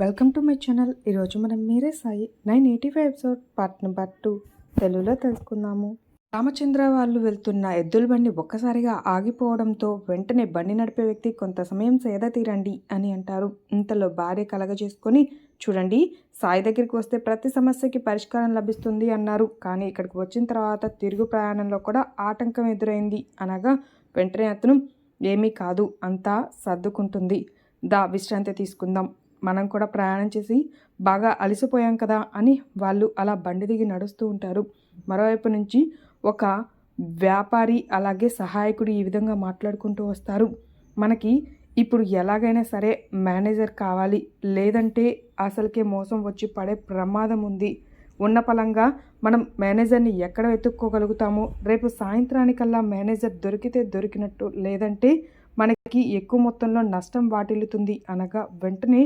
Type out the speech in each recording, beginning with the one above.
Welcome to my channel ఈరోజు మనం మీరే Sai nine eighty five episode part number two తెలుగులో తెలుసుకుందాము. రామచంద్ర వాళ్ళు వెళ్తున్న ఎద్దుల బండి ఒక్కసారిగా ఆగిపోవడంతో వెంటనే బండి నడిపే వ్యక్తి కొంత సమయం సేద తీరండి అని అంటారు. ఇంతలో భార్య కలగజేసుకొని చూడండి సాయి దగ్గరికి వస్తే ప్రతి సమస్యకి పరిష్కారం లభిస్తుంది అన్నారు. కానీ ఇక్కడికి వచ్చిన తర్వాత తిరుగు ప్రయాణంలో కూడా ఆటంకం ఎదురైంది. అనగా వెంటనే అతను ఏమీ కాదు అంతా సర్దుకుంటుంది. దా విశ్రాంతి తీసుకుందాం. మనం కూడా ప్రయాణం చేసి బాగా అలసిపోయాం కదా అని వాళ్ళు అలా బండి దిగి నడుస్తూ ఉంటారు. మరోవైపు నుంచి ఒక వ్యాపారి అలాగే సహాయకుడు ఈ విధంగా మాట్లాడుకుంటూ వస్తారు. మనకి ఇప్పుడు ఎలాగైనా సరే మేనేజర్ కావాలి లేదంటే అసలుకే మోసం వచ్చి పడే ప్రమాదం ఉంది. ఉన్న పలంగా మనం మేనేజర్ని ఎక్కడ వెతుక్కోగలుగుతామో? రేపు సాయంత్రానికల్లా మేనేజర్ దొరికితే దొరికినట్టు లేదంటే మనకి ఎక్కువ మొత్తంలో నష్టం వాటిల్లుతుంది అనగా వెంటనే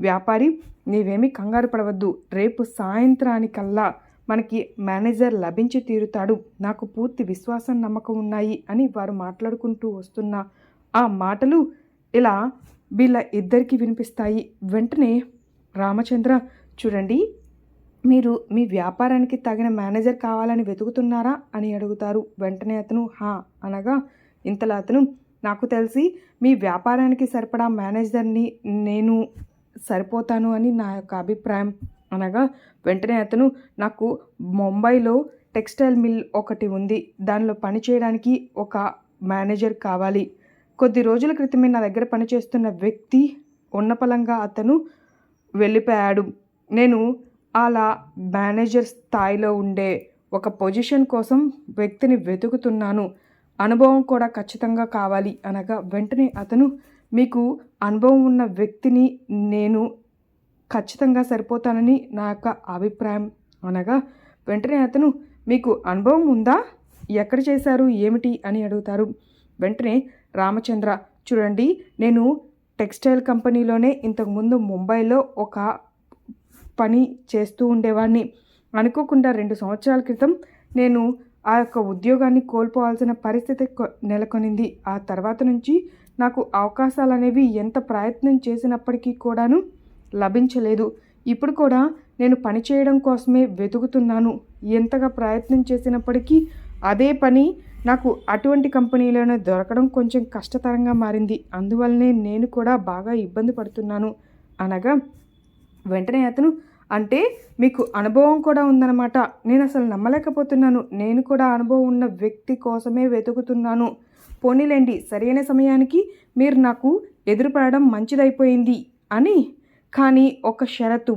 వ్యాపారి నీవేమీ కంగారు పడవద్దు. రేపు సాయంత్రానికల్లా మనకి మేనేజర్ లభించి తీరుతాడు. నాకు పూర్తి విశ్వాసం నమ్మకం ఉన్నాయి అని వారు మాట్లాడుకుంటూ వస్తున్న ఆ మాటలు ఇలా వీళ్ళ ఇద్దరికి వినిపిస్తాయి. వెంటనే రామచంద్ర చూడండి మీరు మీ వ్యాపారానికి తగిన మేనేజర్ కావాలని వెతుకుతున్నారా? అని అడుగుతారు. వెంటనే అతను హా అనగా ఇంతలో అతను నాకు తెలిసి మీ వ్యాపారానికి సరిపడా మేనేజర్ని నేను సరిపోతాను అని నా యొక్క అభిప్రాయం. అనగా వెంటనే అతను నాకు ముంబైలో టెక్స్టైల్ మిల్ ఒకటి ఉంది. దానిలో పని చేయడానికి ఒక మేనేజర్ కావాలి. కొద్ది రోజుల క్రితమే నా దగ్గర పనిచేస్తున్న వ్యక్తి ఉన్నపలంగా అతను వెళ్ళిపోయాడు. నేను అలా మేనేజర్ స్థాయిలో ఉండే ఒక పొజిషన్ కోసం వ్యక్తిని వెతుకుతున్నాను. అనుభవం కూడా ఖచ్చితంగా కావాలి. అనగా వెంటనే అతను మీకు అనుభవం ఉన్న వ్యక్తిని నేను ఖచ్చితంగా సరిపోతానని నా యొక్క అభిప్రాయం అనగా వెంటనే అతను మీకు అనుభవం ఉందా? ఎక్కడ చేశారు? ఏమిటి? అని అడుగుతారు. వెంటనే రామచంద్ర చూడండి నేను టెక్స్టైల్ కంపెనీలోనే ఇంతకుముందు ముంబైలో ఒక పని చేస్తూ ఉండేవాడిని. అనుకోకుండా రెండు సంవత్సరాల క్రితం నేను ఆ యొక్క ఉద్యోగాన్ని కోల్పోవాల్సిన పరిస్థితి నెలకొనింది. ఆ తర్వాత నుంచి నాకు అవకాశాలు అనేవి ఎంత ప్రయత్నం చేసినప్పటికీ కూడాను లభించలేదు. ఇప్పుడు కూడా నేను పని చేయడం కోసమే వెతుకుతున్నాను. ఎంతగా ప్రయత్నం చేసినప్పటికీ అదే పని నాకు అటువంటి కంపెనీలోనే దొరకడం కొంచెం కష్టతరంగా మారింది. అందువల్లనే నేను కూడా బాగా ఇబ్బంది పడుతున్నాను. అనగా వెంటనే అతను అంటే మీకు అనుభవం కూడా ఉందన్నమాట. నేను అసలు నమ్మలేకపోతున్నాను. నేను కూడా అనుభవం ఉన్న వ్యక్తి కోసమే వెతుకుతున్నాను. పోనీలేండి సరైన సమయానికి మీరు నాకు ఎదురుపడడం మంచిదైపోయింది అని. కానీ ఒక షరతు.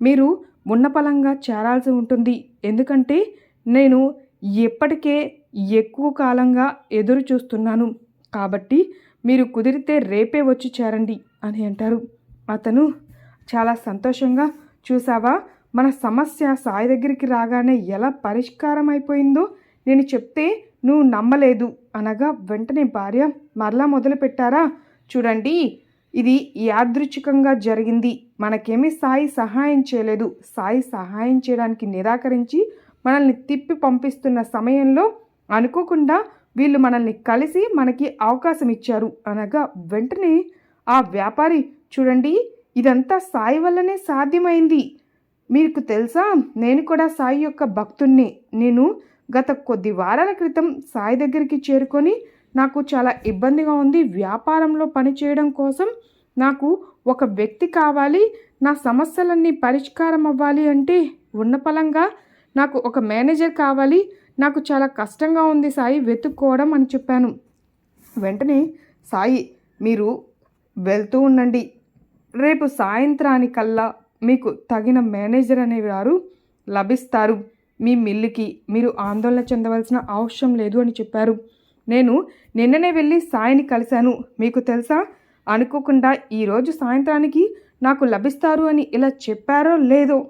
మీరు ఉన్నపలంగా చేరాల్సి ఉంటుంది. ఎందుకంటే నేను ఎప్పటికే ఎక్కువ కాలంగా ఎదురు చూస్తున్నాను కాబట్టి మీరు కుదిరితే రేపే వచ్చి చేరండి అని అంటారు. అతను చాలా సంతోషంగా చూసావా మన సమస్య సాయి దగ్గరికి రాగానే ఎలా పరిష్కారం అయిపోయిందో నేను చెప్తే నువ్వు నమ్మలేదు. అనగా వెంటనే భార్య మరలా మొదలుపెట్టారా? చూడండి ఇది యాదృచ్ఛికంగా జరిగింది. మనకేమీ సాయి సహాయం చేయలేదు. సాయి సహాయం చేయడానికి నిరాకరించి మనల్ని తిప్పి పంపిస్తున్న సమయంలో అనుకోకుండా వీళ్ళు మనల్ని కలిసి మనకి అవకాశం ఇచ్చారు. అనగా వెంటనే ఆ వ్యాపారి చూడండి ఇదంతా సాయి వల్లనే సాధ్యమైంది. మీకు తెలుసా? నేను కూడా సాయి యొక్క భక్తుణ్ణి. నేను గత కొద్ది వారాల క్రితం సాయి దగ్గరికి చేరుకొని నాకు చాలా ఇబ్బందిగా ఉంది. వ్యాపారంలో పనిచేయడం కోసం నాకు ఒక వ్యక్తి కావాలి. నా సమస్యలన్నీ పరిష్కారం అవ్వాలి అంటే ఉన్న పలంగా నాకు ఒక మేనేజర్ కావాలి. నాకు చాలా కష్టంగా ఉంది సాయి వెతుక్కోవడం అని చెప్పాను. వెంటనే సాయి మీరు వెళ్తూ ఉండండి. రేపు సాయంత్రానికల్లా మీకు తగిన మేనేజర్ అనేవారు లభిస్తారు. మీ మిల్లుకి మీరు ఆందోళన చెందవలసిన అవసరం లేదు అని చెప్పారు. నేను నిన్ననే వెళ్ళి సాయిని కలిశాను. మీకు తెలుసా? అనుకోకుండా ఈరోజు సాయంత్రానికి నాకు లభిస్తారు అని ఇలా చెప్పారో లేదో?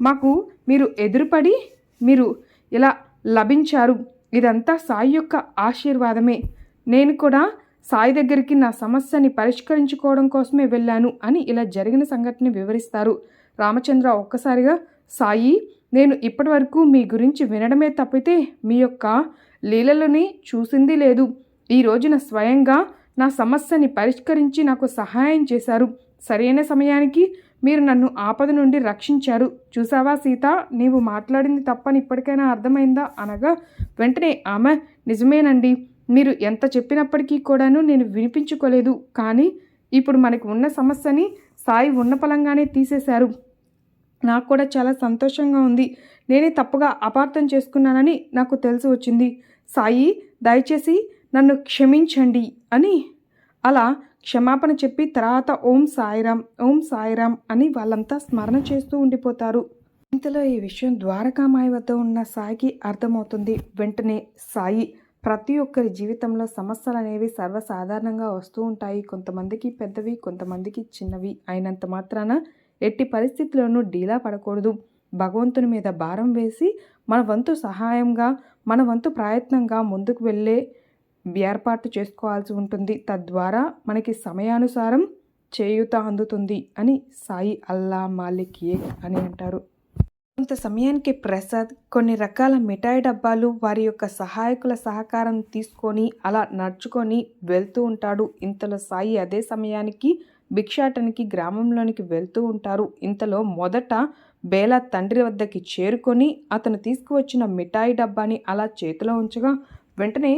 మాకు మీరు ఎదురుపడి మీరు ఇలా లభించారు. ఇదంతా సాయి యొక్క ఆశీర్వాదమే. నేను కూడా సాయి దగ్గరికి నా సమస్యని పరిష్కరించుకోవడం కోసమే వెళ్ళాను అని ఇలా జరిగిన సంఘటన వివరిస్తారు. రామచంద్ర ఒక్కసారిగా సాయి నేను ఇప్పటి వరకు మీ గురించి వినడమే తప్పితే మీ యొక్క లీలలని చూసింది లేదు. ఈ రోజున స్వయంగా నా సమస్యని పరిష్కరించి నాకు సహాయం చేశారు. సరైన సమయానికి మీరు నన్ను ఆపద నుండి రక్షించారు. చూసావా సీత? నీవు మాట్లాడింది తప్పని ఇప్పటికైనా అర్థమైందా? అనగా వెంటనే ఆమె నిజమేనండి. మీరు ఎంత చెప్పినప్పటికీ కూడాను నేను వినిపించుకోలేదు. కానీ ఇప్పుడు మనకు ఉన్న సమస్యని సాయి ఉన్న పలంగానే తీసేశారు. నాకు కూడా చాలా సంతోషంగా ఉంది. నేనే తప్పుగా అపార్థం చేసుకున్నానని నాకు తెలిసి వచ్చింది. సాయి దయచేసి నన్ను క్షమించండి అని అలా క్షమాపణ చెప్పి తర్వాత ఓం సాయిరామ్ ఓం సాయిరామ్ అని వాళ్ళంతా స్మరణ చేస్తూ ఉండిపోతారు. ఇంతలో ఈ విషయం ద్వారకామాయి వద్ద ఉన్న సాయికి అర్థమవుతుంది. వెంటనే సాయి ప్రతి ఒక్కరి జీవితంలో సమస్యలు అనేవి సర్వసాధారణంగా వస్తూ ఉంటాయి. కొంతమందికి పెద్దవి కొంతమందికి చిన్నవి. అయినంత మాత్రాన ఎట్టి పరిస్థితుల్లోనూ డీలా పడకూడదు. భగవంతుని మీద భారం వేసి మన వంతు సహాయంగా మన వంతు ప్రయత్నంగా ముందుకు వెళ్ళే ఏర్పాటు చేసుకోవాల్సి ఉంటుంది. తద్వారా మనకి సమయానుసారం చేయూత అందుతుంది అని సాయి అల్లా మాలిక్ అని అంటారు. కొంత సమయానికి ప్రసాద్ కొన్ని రకాల మిఠాయి డబ్బాలు వారి యొక్క సహాయకుల సహకారం తీసుకొని అలా నడుచుకొని వెళ్తూ ఉంటాడు. ఇంతలో సాయి అదే సమయానికి భిక్షాటనికి గ్రామంలోనికి వెళ్తూ ఉంటారు. ఇంతలో మొదట బేల తండ్రి వద్దకి చేరుకొని అతను తీసుకువచ్చిన మిఠాయి డబ్బాని అలా చేతిలో ఉంచగా వెంటనే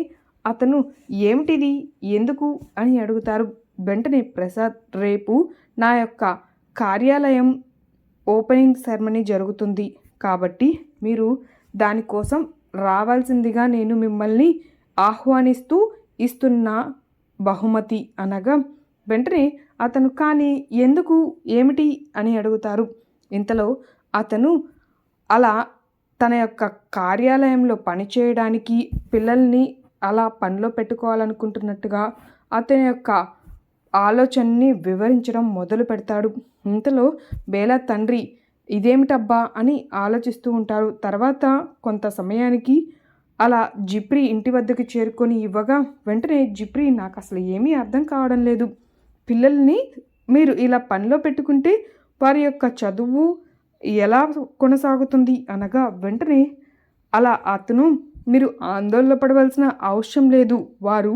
అతను ఏమిటిది? ఎందుకు? అని అడుగుతారు. వెంటనే ప్రసాద్ రేపు నా యొక్క కార్యాలయం ఓపెనింగ్ సెరమనీ జరుగుతుంది. కాబట్టి మీరు దానికోసం రావాల్సిందిగా నేను మిమ్మల్ని ఆహ్వానిస్తూ ఇస్తున్న బహుమతి అనగా వెంటనే అతను కానీ ఎందుకు ఏమిటి అని అడుగుతారు. ఇంతలో అతను అలా తన యొక్క కార్యాలయంలో పనిచేయడానికి పిల్లల్ని అలా పనిలో పెట్టుకోవాలనుకుంటున్నట్టుగా అతని యొక్క ఆలోచనని వివరించడం మొదలు పెడతాడు. ఇంతలో బేలా తండ్రి ఇదేమిటబ్బా అని ఆలోచిస్తూ ఉంటారు. తర్వాత కొంత సమయానికి అలా జిప్రి ఇంటి వద్దకు చేరుకొని ఇవ్వగా వెంటనే జిప్రి నాకు అసలు ఏమీ అర్థం కావడం లేదు. పిల్లల్ని మీరు ఇలా పనిలో పెట్టుకుంటే వారి యొక్క చదువు ఎలా కొనసాగుతుంది అనగా వెంటనే అలా అతను మీరు ఆందోళన పడవలసిన అవసరం లేదు. వారు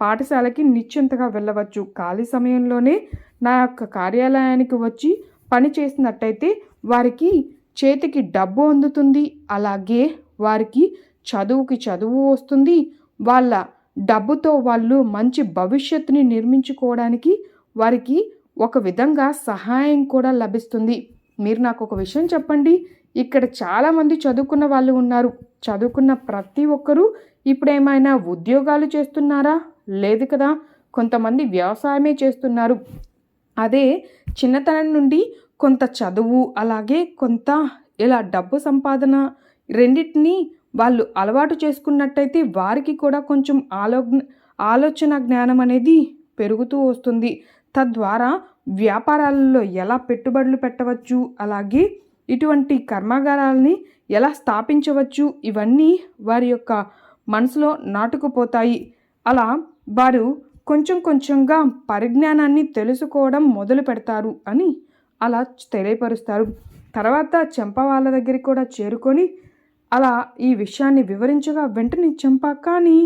పాఠశాలకి నిశ్చింతగా వెళ్ళవచ్చు. ఖాళీ సమయంలోనే నా యొక్క కార్యాలయానికి వచ్చి పని చేసినట్టయితే వారికి చేతికి డబ్బు అందుతుంది. అలాగే వారికి చదువుకి చదువు వస్తుంది. వాళ్ళ డబ్బుతో వాళ్ళు మంచి భవిష్యత్తుని నిర్మించుకోవడానికి వారికి ఒక విధంగా సహాయం కూడా లభిస్తుంది. మీరు నాకు ఒక విషయం చెప్పండి. ఇక్కడ చాలామంది చదువుకున్న వాళ్ళు ఉన్నారు. చదువుకున్న ప్రతి ఒక్కరూ ఇప్పుడు ఏమైనా ఉద్యోగాలు చేస్తున్నారా? లేదు కదా. కొంతమంది వ్యవసాయమే చేస్తున్నారు. అదే చిన్నతనం నుండి కొంత చదువు అలాగే కొంత ఇలా డబ్బు సంపాదన రెండింటినీ వాళ్ళు అలవాటు చేసుకున్నట్టయితే వారికి కూడా కొంచెం ఆలో ఆలోచన జ్ఞానం అనేది పెరుగుతూ వస్తుంది. తద్వారా వ్యాపారాలలో ఎలా పెట్టుబడులు పెట్టవచ్చు అలాగే ఇటువంటి కర్మాగారాలని ఎలా స్థాపించవచ్చు ఇవన్నీ వారి యొక్క మనసులో నాటుకుపోతాయి. అలా వారు కొంచెం కొంచెంగా పరిజ్ఞానాన్ని తెలుసుకోవడం మొదలు పెడతారు అని అలా తెలియపరుస్తారు. తర్వాత చెంప వాళ్ళ దగ్గరికి కూడా చేరుకొని అలా ఈ విషయాన్ని వివరించగా వెంటనే చెంప కానీ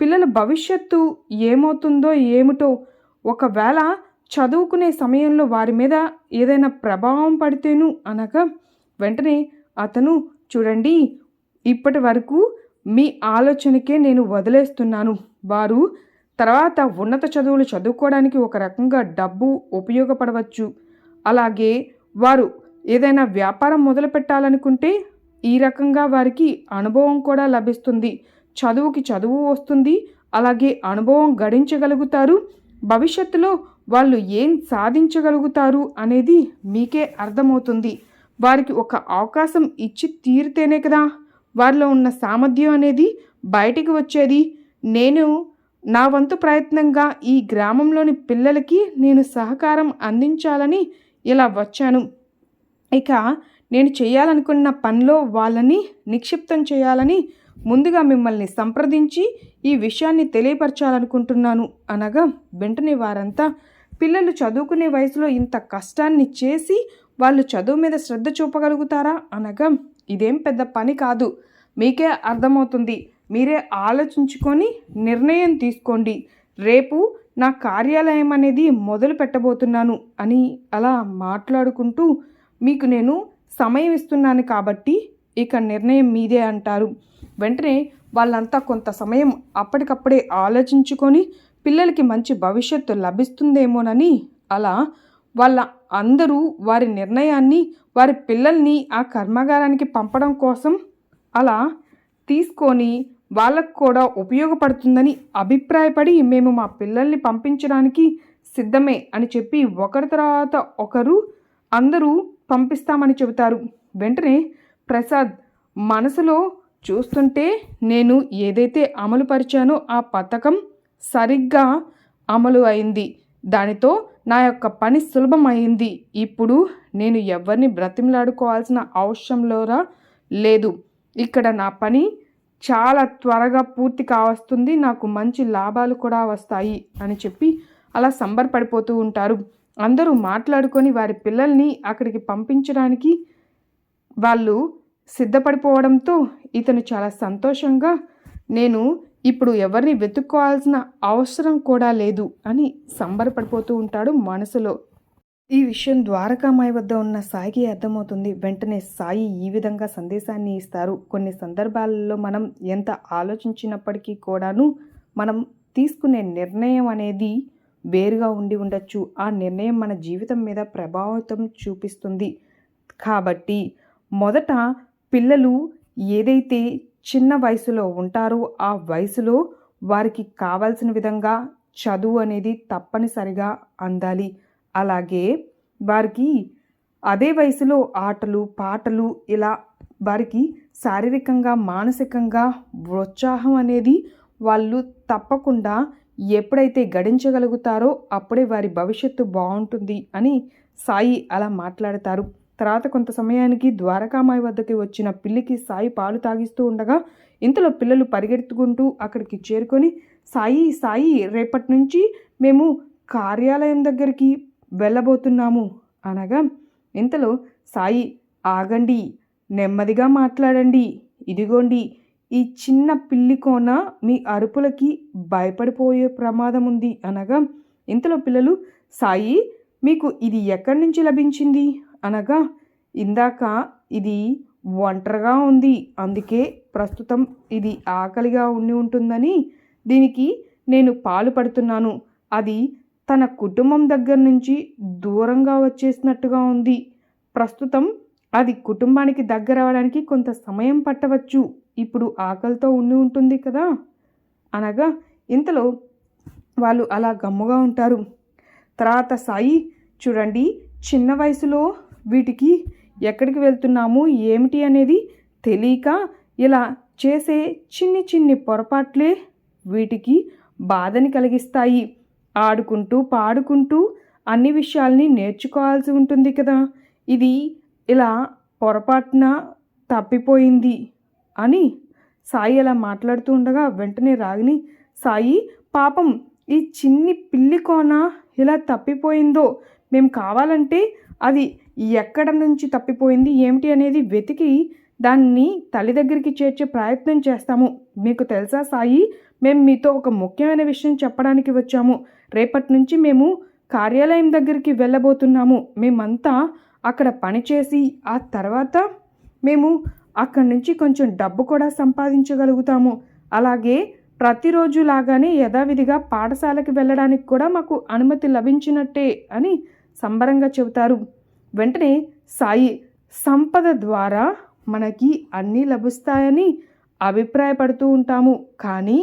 పిల్లల భవిష్యత్తు ఏమవుతుందో ఏమిటో ఒకవేళ చదువుకునే సమయంలో వారి మీద ఏదైనా ప్రభావం పడితేను అనగా వెంటనే అతను చూడండి ఇప్పటి వరకు మీ ఆలోచనకే నేను వదిలేస్తున్నాను. వారు తర్వాత ఉన్నత చదువులు చదువుకోవడానికి ఒక రకంగా డబ్బు ఉపయోగపడవచ్చు. అలాగే వారు ఏదైనా వ్యాపారం మొదలు పెట్టాలనుకుంటే ఈ రకంగా వారికి అనుభవం కూడా లభిస్తుంది. చదువుకి చదువు వస్తుంది అలాగే అనుభవం గడించగలుగుతారు. భవిష్యత్తులో వాళ్ళు ఏం సాధించగలుగుతారు అనేది మీకే అర్థమవుతుంది. వారికి ఒక అవకాశం ఇచ్చి తీరితేనే కదా. వారిలో ఉన్న సామర్థ్యం అనేది బయటికి వచ్చేది. నేను నా వంతు ప్రయత్నంగా ఈ గ్రామంలోని పిల్లలకి నేను సహకారం అందించాలని ఇలా వచ్చాను. ఇక నేను చేయాలనుకున్న పనిలో వాళ్ళని నిక్షిప్తం చేయాలని ముందుగా మిమ్మల్ని సంప్రదించి ఈ విషయాన్ని తెలియపరచాలనుకుంటున్నాను అనగా వెంటనే వారంతా పిల్లలు చదువుకునే వయసులో ఇంత కష్టాన్ని చేసి వాళ్ళు చదువు మీద శ్రద్ధ చూపగలుగుతారా అనగా ఇదేం పెద్ద పని కాదు. మీకే అర్థమవుతుంది. మీరే ఆలోచించుకొని నిర్ణయం తీసుకోండి. రేపు నా కార్యాలయం అనేది మొదలు పెట్టబోతున్నాను అని అలా మాట్లాడుకుంటూ మీకు నేను సమయం ఇస్తున్నాను కాబట్టి ఇక నిర్ణయం మీదే అంటారు. వెంటనే వాళ్ళంతా కొంత సమయం అప్పటికప్పుడే ఆలోచించుకొని పిల్లలకి మంచి భవిష్యత్తు లభిస్తుందేమోనని అలా వాళ్ళ అందరూ వారి నిర్ణయాన్ని వారి పిల్లల్ని ఆ కర్మాగారానికి పంపడం కోసం అలా తీసుకొని వాళ్ళకు కూడా ఉపయోగపడుతుందని అభిప్రాయపడి మేము మా పిల్లల్ని పంపించడానికి సిద్ధమే అని చెప్పి ఒకరి తర్వాత ఒకరు అందరూ పంపిస్తామని చెబుతారు. వెంటనే ప్రసాద్ మనసులో చూస్తుంటే నేను ఏదైతే అమలు పరిచానో ఆ పథకం సరిగ్గా అమలు అయింది. దానితో నా యొక్క పని సులభమైంది ఇప్పుడు నేను ఎవరిని బ్రతిమలాడుకోవాల్సిన అవసరంలోరా లేదు. ఇక్కడ నా పని చాలా త్వరగా పూర్తి కావస్తుంది. నాకు మంచి లాభాలు కూడా వస్తాయి అని చెప్పి అలా సంబరపడిపోతూ ఉంటారు. అందరూ మాట్లాడుకొని వారి పిల్లల్ని అక్కడికి పంపించడానికి వాళ్ళు సిద్ధపడిపోవడంతో ఇతను చాలా సంతోషంగా నేను ఇప్పుడు ఎవరిని వెతుక్కోవాల్సిన అవసరం కూడా లేదు అని సంబరపడిపోతూ ఉంటాడు మనసులో. ఈ విషయం ద్వారకామాయి వద్ద ఉన్న సాయికి అర్థమవుతుంది. వెంటనే సాయి ఈ విధంగా సందేశాన్ని ఇస్తారు. కొన్ని సందర్భాలలో మనం ఎంత ఆలోచించినప్పటికీ కూడాను మనం తీసుకునే నిర్ణయం అనేది వేరుగా ఉండి ఉండొచ్చు. ఆ నిర్ణయం మన జీవితం మీద ప్రభావితం చూపిస్తుంది. కాబట్టి మొదట పిల్లలు ఏదైతే చిన్న వయసులో ఉంటారో ఆ వయసులో వారికి కావాల్సిన విధంగా చదువు అనేది తప్పనిసరిగా అందాలి. అలాగే వారికి అదే వయసులో ఆటలు పాటలు ఇలా వారికి శారీరకంగా మానసికంగా ఉత్సాహం అనేది వాళ్ళు తప్పకుండా ఎప్పుడైతే గడించగలుగుతారో అప్పుడే వారి భవిష్యత్తు బాగుంటుంది అని సాయి అలా మాట్లాడతారు. తర్వాత కొంత సమయానికి ద్వారకామాయి వద్దకి వచ్చిన పిల్లికి సాయి పాలు తాగిస్తూ ఉండగా ఇంతలో పిల్లలు పరిగెత్తుకుంటూ అక్కడికి చేరుకొని సాయి సాయి రేపటి నుంచి మేము కార్యాలయం దగ్గరికి వెళ్ళబోతున్నాము అనగా ఇంతలో సాయి ఆగండి నెమ్మదిగా మాట్లాడండి ఇదిగోండి ఈ చిన్న పిల్లి కోన మీ అరుపులకి భయపడిపోయే ప్రమాదం ఉంది అనగా ఇంతలో పిల్లలు సాయి మీకు ఇది ఎక్కడి నుంచి లభించింది? అనగా ఇందాక ఇది ఒంటరిగా ఉంది అందుకే ప్రస్తుతం ఇది ఆకలిగా ఉండి ఉంటుందని దీనికి నేను పాలు పడుతున్నాను. అది తన కుటుంబం దగ్గర నుంచి దూరంగా వచ్చేసినట్టుగా ఉంది. ప్రస్తుతం అది కుటుంబానికి దగ్గర అవ్వడానికి కొంత సమయం పట్టవచ్చు. ఇప్పుడు ఆకలితో ఉండి ఉంటుంది కదా? అనగా ఇంతలో వాళ్ళు అలా గమ్ముగా ఉంటారు. తర్వాత సాయి చూడండి చిన్న వయసులో వీటికి ఎక్కడికి వెళ్తున్నాము ఏమిటి అనేది తెలియక ఇలా చేసే చిన్ని చిన్ని పొరపాట్లే వీటికి బాధని కలిగిస్తాయి. ఆడుకుంటూ పాడుకుంటూ అన్ని విషయాల్ని నేర్చుకోవాల్సి ఉంటుంది కదా. ఇది ఇలా పొరపాటున తప్పిపోయింది అని సాయి అలా మాట్లాడుతూ ఉండగా వెంటనే రాగిని సాయి పాపం ఈ చిన్ని పిల్లి కోన ఇలా తప్పిపోయిందో? మేము కావాలంటే అది ఎక్కడ నుంచి తప్పిపోయింది ఏమిటి అనేది వెతికి దాన్ని తల్లి దగ్గరికి చేర్చే ప్రయత్నం చేస్తాము. మీకు తెలుసా సాయి? మేము మీతో ఒక ముఖ్యమైన విషయం చెప్పడానికి వచ్చాము. రేపటి నుంచి మేము కార్యాలయం దగ్గరికి వెళ్ళబోతున్నాము. మేమంతా అక్కడ పనిచేసి ఆ తర్వాత మేము అక్కడి నుంచి కొంచెం డబ్బు కూడా సంపాదించగలుగుతాము. అలాగే ప్రతిరోజు లాగానే యథావిధిగా పాఠశాలకి వెళ్ళడానికి కూడా మాకు అనుమతి లభించినట్టే అని సంబరంగా చెబుతారు. వెంటనే సాయి సంపద ద్వారా మనకి అన్నీ లభిస్తాయని అభిప్రాయపడుతూ ఉంటాము. కానీ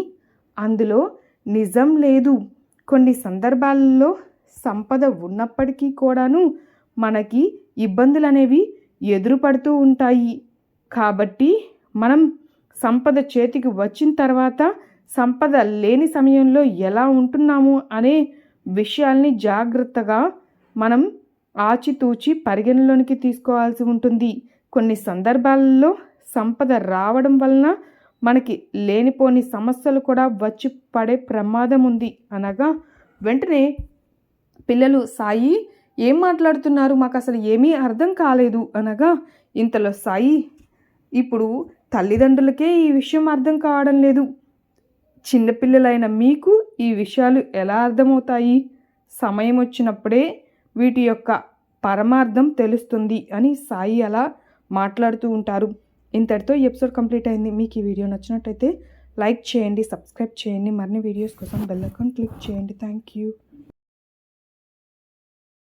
అందులో నిజం లేదు. కొన్ని సందర్భాలలో సంపద ఉన్నప్పటికీ కూడాను మనకి ఇబ్బందులు అనేవి ఎదురుపడుతూ ఉంటాయి. కాబట్టి మనం సంపద చేతికి వచ్చిన తర్వాత సంపద లేని సమయంలో ఎలా ఉంటున్నాము అనే విషయాల్ని జాగ్రత్తగా మనం ఆచితూచి పరిగణలోనికి తీసుకోవాల్సి ఉంటుంది. కొన్ని సందర్భాలలో సంపద రావడం వలన మనకి లేనిపోని సమస్యలు కూడా వచ్చి పడే ప్రమాదం ఉంది. అనగా వెంటనే పిల్లలు సాయి ఏం మాట్లాడుతున్నారు? మాకు అసలు ఏమీ అర్థం కాలేదు. అనగా ఇంతలో సాయి ఇప్పుడు తల్లిదండ్రులకే ఈ విషయం అర్థం కావడం లేదు. చిన్నపిల్లలైన మీకు ఈ విషయాలు ఎలా అర్థమవుతాయి? సమయం వచ్చినప్పుడే వీటి యొక్క పరమార్థం తెలుస్తుంది అని సాయి అలా మాట్లాడుతూ ఉంటారు. ఇంతటితో ఈ ఎపిసోడ్ కంప్లీట్ అయింది. మీకు ఈ వీడియో నచ్చినట్టయితే లైక్ చేయండి సబ్స్క్రైబ్ చేయండి. మరిన్ని వీడియోస్ కోసం బెల్ అకౌంట్ క్లిక్ చేయండి. Thank you.